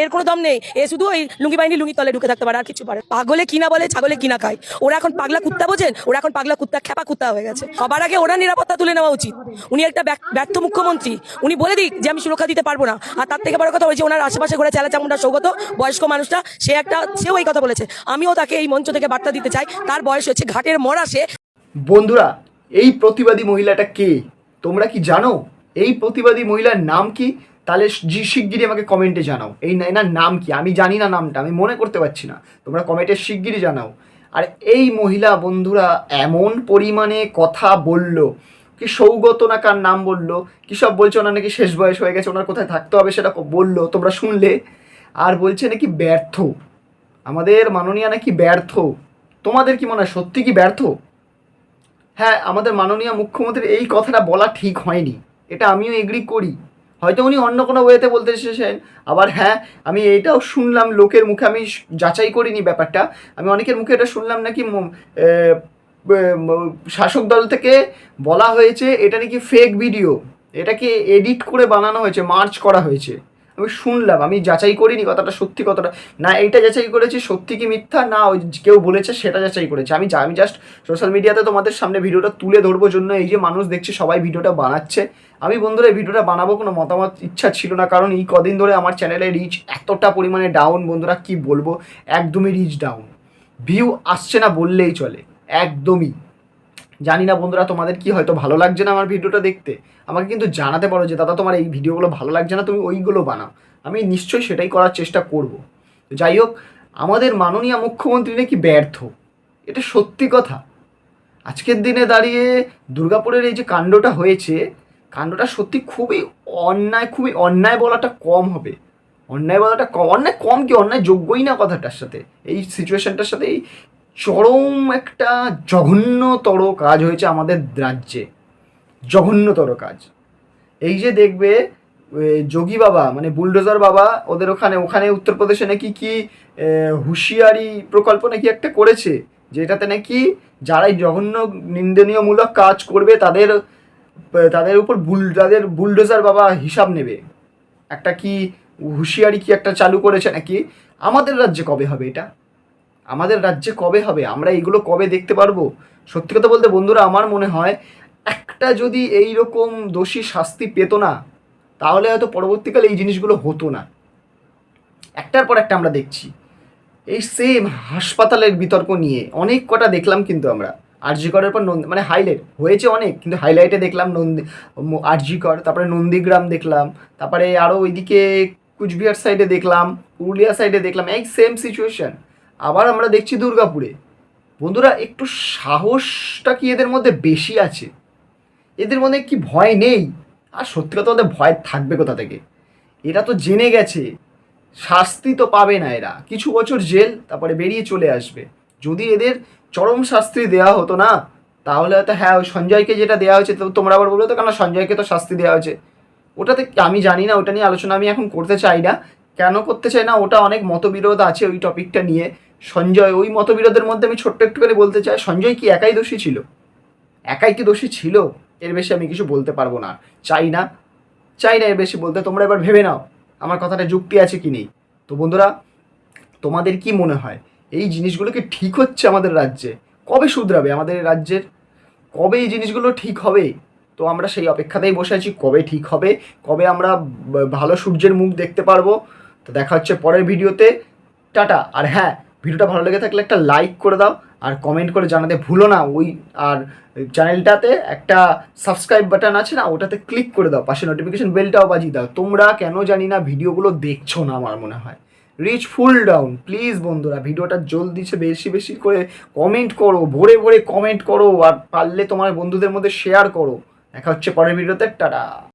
এর কোনো দম নেই। এ শুধু ওই লুঙ্গি বাহিনী লুঙ্গি তলে ঢুকে থাকতে পারে, আর কিছু পারে পাগলে কিনা বলে, ছাগলে কিনা খায়। ওরা এখন পাগলা কুত্তা বোঝেন? ওরা এখন পাগলা কুত্তা খেপা কুত্তা হয়ে গেছে। সবার আগে ওরা নিরাপত্তা তুলে নেওয়া উচিত। উনি একটা ব্যর্থ মুখ্যমন্ত্রী। উনি বলে দিক যে, আমি সুরক্ষা দিতে পারব না। আর তার থেকে বড় কথা ওই ওনার আশেপাশে ঘুরে চেলা চামুন্ডা সৌগত, বয়স্ক মানুষটা, সে একটা, সেও এই কথা বলেছে। আমিও তাকে এই মঞ্চ থেকে বার্তা দিতে চাই। তার বয়স হচ্ছে ঘাটের মরা সে। বন্ধুরা, এই প্রতিবাদী মহিলাটা কে? তোমরা কি জানো? এই প্রতিবাদী মহিলার নাম কি? তাহলে জি, শিগগিরই আমাকে কমেন্টে জানাও। এই এনার নাম কি? আমি জানি না নামটা, আমি মনে করতে পারছি না। তোমরা কমেন্টে শিগগিরই জানাও। আর এই মহিলা বন্ধুরা এমন পরিমাণে কথা বলল, কি সৌগত না কার নাম বলল, কি সব বলছে? ওনার নাকি শেষ বয়স হয়ে গেছে, ওনার কোথায় থাকতে হবে সেটা বলল, তোমরা শুনলে। আর বলছে নাকি ব্যর্থ। আমাদের মাননীয়া নাকি ব্যর্থ। তোমাদের কি মনে হয় সত্যি কি ব্যর্থ? হ্যাঁ আমাদের মাননীয় মুখ্যমন্ত্রীর এই কথাটা বলা ঠিক হয়নি। এটা আমিও এগ্রি করি। হয়তো উনি অন্য কোনো ওয়েতে বলতে এসেছেন। আবার হ্যাঁ আমি এইটাও শুনলাম লোকের মুখে, আমি যাচাই করিনি ব্যাপারটা। আমি অনেকের মুখে এটা শুনলাম নাকি শাসক দল থেকে বলা হয়েছে, এটা নাকি ফেক ভিডিও এটাকে এডিট করে বানানো হয়েছে মার্চ করা হয়েছে। আমি শুনলাম, আমি যাচাই করিনি কথাটা, সত্যি কতটা না, এইটা যাচাই করেছি, সত্যি কি মিথ্যা? না, ওই কেউ বলেছে, সেটা যাচাই করেছে। আমি আমি জাস্ট সোশ্যাল মিডিয়াতে তোমাদের সামনে ভিডিওটা তুলে ধরবো জন্য, এই যে মানুষ দেখছে, সবাই ভিডিওটা বানাচ্ছে। আমি বন্ধুরা, এই ভিডিওটা বানাবো, কোনো মতামত, ইচ্ছা ছিল না, কারণ এই কদিন ধরে আমার চ্যানেলে রিচ এতটা পরিমাণে ডাউন বন্ধুরা, কি বলব? একদমই রিচ ডাউন ভিউ আসছে না বললেই চলে, একদমই। জানি না বন্ধুরা তোমাদের কি হয়তো ভালো লাগছে না আমার ভিডিওটা দেখতে। আমাকে কিন্তু জানাতে পারো যে, দাদা, তোমার এই ভিডিওগুলো ভালো লাগছে না, তুমি ওইগুলো বানাও। আমি নিশ্চয়ই সেটাই করার চেষ্টা করব। যাই হোক, আমাদের মাননীয় মুখ্যমন্ত্রী নাকি ব্যর্থ? এটা সত্যি কথা। আজকের দিনে দাঁড়িয়ে দুর্গাপুরের এই যে কাণ্ডটা হয়েছে, কাণ্ডটা সত্যি খুবই অন্যায় খুবই অন্যায় বলাটা কম হবে। অন্যায় বলাটা কম অন্যায় কম কি? অন্যায় যোগ্যই না কথাটার সাথে। এই সিচুয়েশনটার সাথে এই চরম একটা জঘন্যতর কাজ হয়েছে আমাদের রাজ্যে। জঘন্যতর কাজ। এই যে দেখবে যোগী বাবা মানে বুলডোজার বাবা, ওদের ওখানে ওখানে উত্তরপ্রদেশে নাকি কি হুঁশিয়ারি প্রকল্প নাকি একটা করেছে যেটাতে নাকি যারাই জঘন্য, নিন্দনীয়মূলক কাজ করবে, তাদের তাদের উপর বুল, তাদের বুলডোজার বাবা হিসাব নেবে। একটা কি হুঁশিয়ারি কি একটা চালু করেছে নাকি? আমাদের রাজ্যে কবে হবে এটা? আমাদের রাজ্যে কবে হবে? আমরা এগুলো কবে দেখতে পারব? সত্যি কথা বলতে বন্ধুরা, আমার মনে হয় একটা যদি এই রকম দোষী শাস্তি পেত না, তাহলে হয়তো পরবর্তীকালে এই জিনিসগুলো হতো না। একটার পর একটা আমরা দেখছি। এই সেম হাসপাতালের বিতর্ক নিয়ে অনেক কটা দেখলাম কিন্তু আমরা। আরজিকরের পর নন্দী মানে হাইলাইট হয়েছে অনেক, কিন্তু হাইলাইটে দেখলাম নন্দী আরজিকর, তারপরে নন্দীগ্রাম দেখলাম, তারপরে আরও ওইদিকে কুচবিহার সাইডে দেখলাম, পুরুলিয়া সাইডে দেখলাম, এই সেম সিচুয়েশন আবার আমরা দেখছি দুর্গাপুরে। বন্ধুরা, একটু সাহসটা কি এদের মধ্যে বেশি আছে? এদের মধ্যে কি ভয় নেই? আর সত্যি কথা ওদের ভয় থাকবে কোথা থেকে? এরা তো জেনে গেছে। শাস্তি তো পাবে না এরা। কিছু বছর জেল, তারপরে বেরিয়ে চলে আসবে। যদি এদের চরম শাস্তি দেওয়া হতো না, তাহলে হয়তো হ্যাঁ ওই সঞ্জয়কে যেটা দেওয়া হয়েছে, তো তোমরা আবার বলবে তো কেন সঞ্জয়কে তো শাস্তি দেওয়া হয়েছে? ওটাতে আমি জানি না, ওটা নিয়ে আলোচনা আমি এখন করতে চাই না। কেন করতে চাই না? ওটা অনেক মতবিরোধ আছে ওই টপিকটা নিয়ে। সঞ্জয়, ওই মতবিরোধের মধ্যে আমি ছোট্ট একটুখানি বলতে চাই, সঞ্জয় কি একাই দোষী ছিল? একাই কি দোষী ছিল? এর বেশি আমি কিছু বলতে পারব না। চাই না। চাই না এর বেশি বলতে, তোমরা এবার ভেবে নাও আমার কথাটা যুক্তি আছে কি নেই। তো বন্ধুরা, তোমাদের কি মনে হয়? এই জিনিসগুলো কি ঠিক হচ্ছে আমাদের রাজ্যে? কবে শুধরাবে আমাদের রাজ্যের? কবে এই জিনিসগুলো ঠিক হবে? তো আমরা সেই অপেক্ষাতেই বসে আছি, কবে ঠিক হবে? কবে আমরা ভালো সূর্যের মুখ দেখতে পারব? তো দেখা হচ্ছে পরের ভিডিওতে। টাটা। আর হ্যাঁ ভিডিওটা ভালো লেগে থাকলে একটা লাইক করে দাও আর কমেন্ট করে জানাতে ভুলো না। ওই আর চ্যানেলটাতে একটা সাবস্ক্রাইব বাটন আছে না, ওটাতে ক্লিক করে দাও। পাশে নোটিফিকেশন বেলটাও বাজিয়ে দাও। তোমরা কেন জানি না ভিডিওগুলো দেখছ না আমার মনে হয়। রিচ ফুল ডাউন প্লিজ বন্ধুরা, ভিডিওটা জলদি সে বেশি বেশি করে কমেন্ট করো, ভরে ভরে কমেন্ট করো আর পারলে তোমার বন্ধুদের মধ্যে শেয়ার করো। দেখা হচ্ছে পরের ভিডিওতে। টাটা।